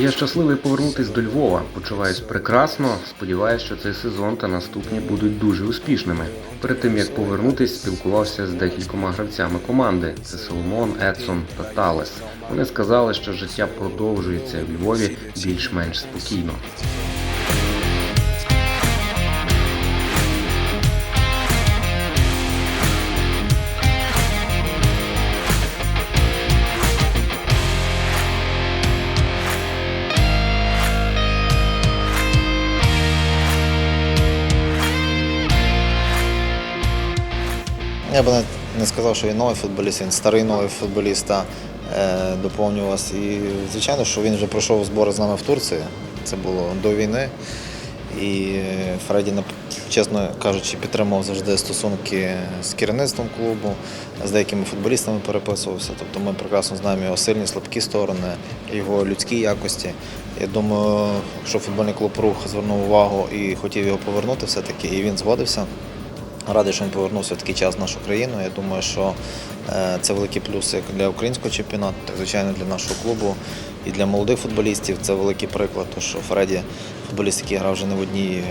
Я щасливий повернутись до Львова. Почуваюсь прекрасно. Сподіваюсь, що цей сезон та наступні будуть дуже успішними. Перед тим як повернутись, спілкувався з декількома гравцями команди: це Соломон, Едсон та Талес. Вони сказали, що життя продовжується в Львові більш-менш спокійно. Я би не сказав, що він новий футболіст, він старий новий футболіст, е, вас. І звичайно, що він вже пройшов збори з нами в Турції. Це було до війни. І е, Фредді, чесно кажучи, підтримував завжди стосунки з керівництвом клубу, з деякими футболістами переписувався. Тобто ми прекрасно знаємо його сильні, слабкі сторони, його людські якості. Я думаю, що футбольний клуб рух звернув увагу і хотів його повернути все-таки, і він згодився. Радий, що він повернувся в такий час в нашу країну. Я думаю, що е, це великий плюс як для українського чемпіонату, так звичайно для нашого клубу і для молодих футболістів. Це великий приклад, тому що Фредді футболіст, який грав вже не в одній е,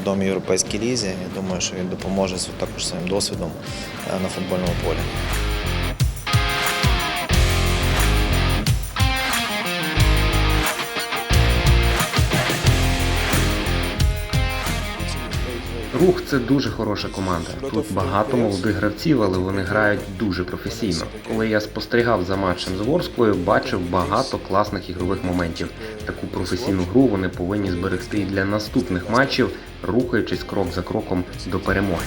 відомій європейській лізі. Я думаю, що він допоможе також своїм досвідом е, на футбольному полі. Рух це дуже хороша команда. Тут багато молодих гравців, але вони грають дуже професійно. Коли я спостерігав за матчем з Ворською, бачив багато класних ігрових моментів. Таку професійну гру вони повинні зберегти для наступних матчів, рухаючись крок за кроком до перемоги.